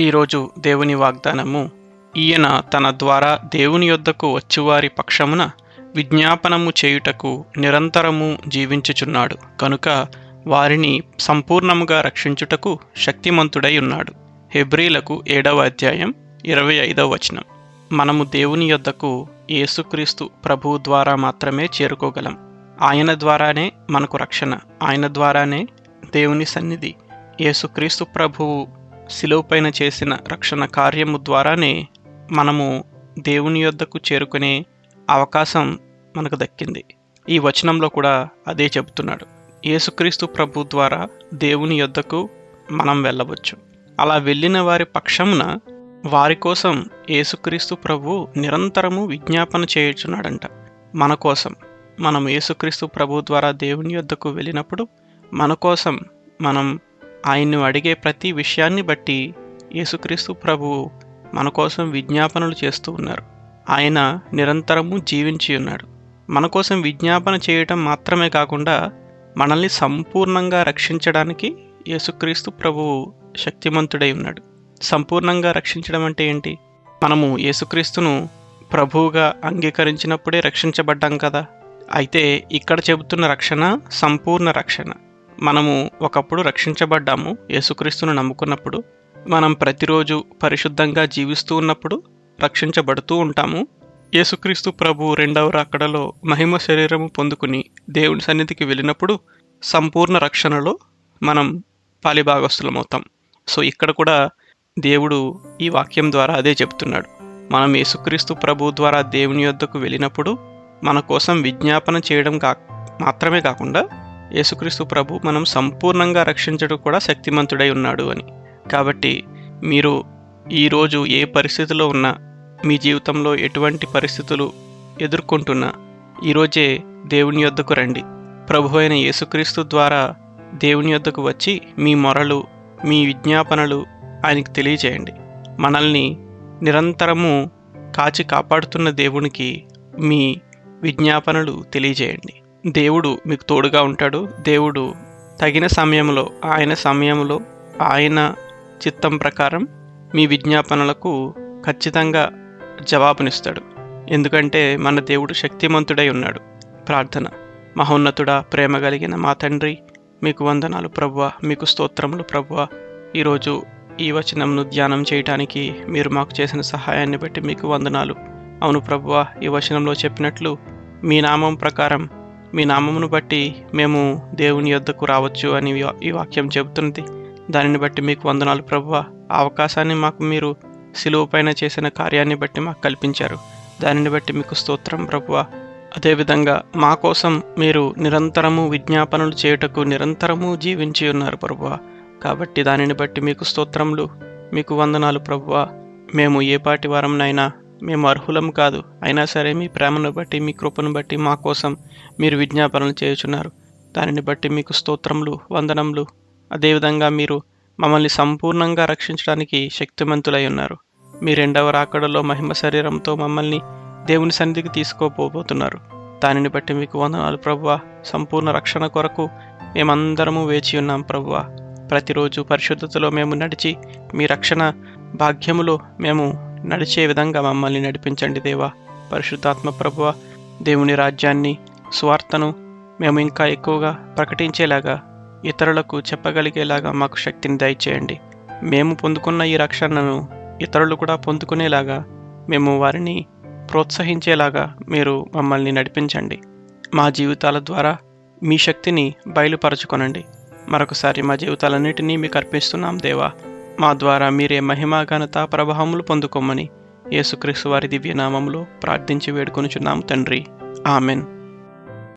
ఈరోజు దేవుని వాగ్దానము ఈయన తన ద్వారా దేవుని యొద్దకు వచ్చువారి పక్షమున విజ్ఞాపనము చేయుటకు నిరంతరము జీవించుచున్నాడు. కనుక వారిని సంపూర్ణముగా రక్షించుటకు శక్తిమంతుడై ఉన్నాడు. హెబ్రీలకు ఏడవ అధ్యాయం ఇరవై ఐదవ వచనం. మనము దేవుని యొద్దకు యేసుక్రీస్తు ప్రభువు ద్వారా మాత్రమే చేరుకోగలం. ఆయన ద్వారానే మనకు రక్షణ. ఆయన ద్వారానే దేవుని సన్నిధి. యేసుక్రీస్తు ప్రభువు శిలువపైన చేసిన రక్షణ కార్యము ద్వారానే మనము దేవుని యొద్దకు చేరుకునే అవకాశం మనకు దక్కింది. ఈ వచనంలో కూడా అదే చెబుతున్నాడు. యేసుక్రీస్తు ప్రభు ద్వారా దేవుని యొద్దకు మనం వెళ్ళవచ్చు. అలా వెళ్ళిన వారి పక్షమున వారి కోసం యేసుక్రీస్తు ప్రభు నిరంతరము విజ్ఞాపన చేయుచున్నాడంట. మన కోసం. మనం యేసుక్రీస్తు ప్రభు ద్వారా దేవుని యొద్దకు వెళ్ళినప్పుడు మన కోసం మనం ఆయన్ను అడిగే ప్రతి విషయాన్ని బట్టి యేసుక్రీస్తు ప్రభువు మన కోసం విజ్ఞాపనలు చేస్తూ ఉన్నారు. ఆయన నిరంతరము జీవించి ఉన్నాడు. మన కోసం విజ్ఞాపన చేయటం మాత్రమే కాకుండా మనల్ని సంపూర్ణంగా రక్షించడానికి యేసుక్రీస్తు ప్రభువు శక్తిమంతుడై ఉన్నాడు. సంపూర్ణంగా రక్షించడం అంటే ఏంటి? మనము యేసుక్రీస్తును ప్రభువుగా అంగీకరించినప్పుడే రక్షించబడ్డాం కదా. అయితే ఇక్కడ చెబుతున్న రక్షణ సంపూర్ణ రక్షణ. మనము ఒకప్పుడు రక్షించబడ్డాము యేసుక్రీస్తును నమ్ముకున్నప్పుడు మనం ప్రతిరోజు పరిశుద్ధంగా జీవిస్తూ ఉన్నప్పుడు రక్షించబడుతూ ఉంటాము. యేసుక్రీస్తు ప్రభు రెండవ రాకడలో మహిమ శరీరము పొందుకుని దేవుని సన్నిధికి వెళ్ళినప్పుడు సంపూర్ణ రక్షణలో మనం పాలిభాగస్తులమవుతాం సో ఇక్కడ కూడా దేవుడు ఈ వాక్యం ద్వారా అదే చెప్తున్నాడు. మనం యేసుక్రీస్తు ప్రభు ద్వారా దేవుని యొద్దకు వెళ్ళినప్పుడు మన కోసం విజ్ఞాపన చేయడం కా మాత్రమే కాకుండా యేసుక్రీస్తు ప్రభు మనం సంపూర్ణంగా రక్షించడం కూడా శక్తిమంతుడై ఉన్నాడు అని. కాబట్టి మీరు ఈరోజు ఏ పరిస్థితిలో ఉన్నా మీ జీవితంలో ఎటువంటి పరిస్థితులు ఎదుర్కొంటున్నా ఈరోజే దేవుని యొద్దకు రండి. ప్రభు అయిన యేసుక్రీస్తు ద్వారా దేవుని యొద్దకు వచ్చి మీ మొరలు మీ విజ్ఞాపనలు ఆయనకు తెలియజేయండి. మనల్ని నిరంతరము కాచి కాపాడుతున్న దేవునికి మీ విజ్ఞాపనలు తెలియజేయండి. దేవుడు మీకు తోడుగా ఉంటాడు. దేవుడు తగిన సమయంలో ఆయన సమయంలో ఆయన చిత్తం ప్రకారం మీ విజ్ఞాపనలకు ఖచ్చితంగా జవాబునిస్తాడు. ఎందుకంటే మన దేవుడు శక్తిమంతుడై ఉన్నాడు. ప్రార్థన. మహోన్నతుడా ప్రేమ కలిగిన మా తండ్రి మీకు వందనాలు ప్రభువ మీకు స్తోత్రములు ప్రభువ. ఈరోజు ఈ వచనంను ధ్యానం చేయటానికి మీరు మాకు చేసిన సహాయాన్ని బట్టి మీకు వందనాలు. అవును ప్రభువ ఈ వచనంలో చెప్పినట్లు మీ నామం ప్రకారం మీ నామమును బట్టి మేము దేవుని యొద్దకు రావచ్చు అని ఈ వాక్యం చెబుతున్నది. దానిని బట్టి మీకు వందనాలు ప్రభువ. ఆ అవకాశాన్ని మాకు మీరు సిలువ పైన చేసిన కార్యాన్ని బట్టి మాకు కల్పించారు. దానిని బట్టి మీకు స్తోత్రం ప్రభువ. అదేవిధంగా మా కోసం మీరు నిరంతరము విజ్ఞాపనలు చేయుటకు నిరంతరము జీవించి ఉన్నారు ప్రభువ. కాబట్టి దానిని బట్టి మీకు స్తోత్రములు మీకు వందనాలు ప్రభువ. మేము ఏ పాటి వారంనైనా మేము అర్హులం కాదు. అయినా సరే మీ ప్రేమను బట్టి మీ కృపను బట్టి మా కోసం మీరు విజ్ఞాపనలు చేయుచున్నారు. దానిని బట్టి మీకు స్తోత్రములు వందనములు. అదేవిధంగా మీరు మమ్మల్ని సంపూర్ణంగా రక్షించడానికి శక్తిమంతులై ఉన్నారు. మీ రెండవ రాకడలో మహిమ శరీరంతో మమ్మల్ని దేవుని సన్నిధికి తీసుకోపోబోతున్నారు. దానిని బట్టి మీకు వందనాలు ప్రభువ. సంపూర్ణ రక్షణ కొరకు మేమందరము వేచి ఉన్నాం ప్రభువ. ప్రతిరోజు పరిశుద్ధతలో మేము నడిచి మీ రక్షణ భాగ్యములో మేము నడిచే విధంగా మమ్మల్ని నడిపించండి దేవా. పరిశుద్ధాత్మ ప్రభువ దేవుని రాజ్యాన్ని స్వార్థను మేము ఇంకా ఎక్కువగా ప్రకటించేలాగా ఇతరులకు చెప్పగలిగేలాగా మాకు శక్తిని దయచేయండి. మేము పొందుకున్న ఈ రక్షణను ఇతరులు కూడా పొందుకునేలాగా మేము వారిని ప్రోత్సహించేలాగా మీరు మమ్మల్ని నడిపించండి. మా జీవితాల ద్వారా మీ శక్తిని బయలుపరచుకొనండి. మరొకసారి మా జీవితాలన్నిటినీ మీకు అర్పిస్తున్నాం దేవా. మా ద్వారా మీరే మహిమా ఘనత ప్రభావములు పొందుకోమని యేసుక్రీస్తు వారి దివ్యనామంలో ప్రార్థించి వేడుకొనుచున్నాము తండ్రి. ఆమెన్.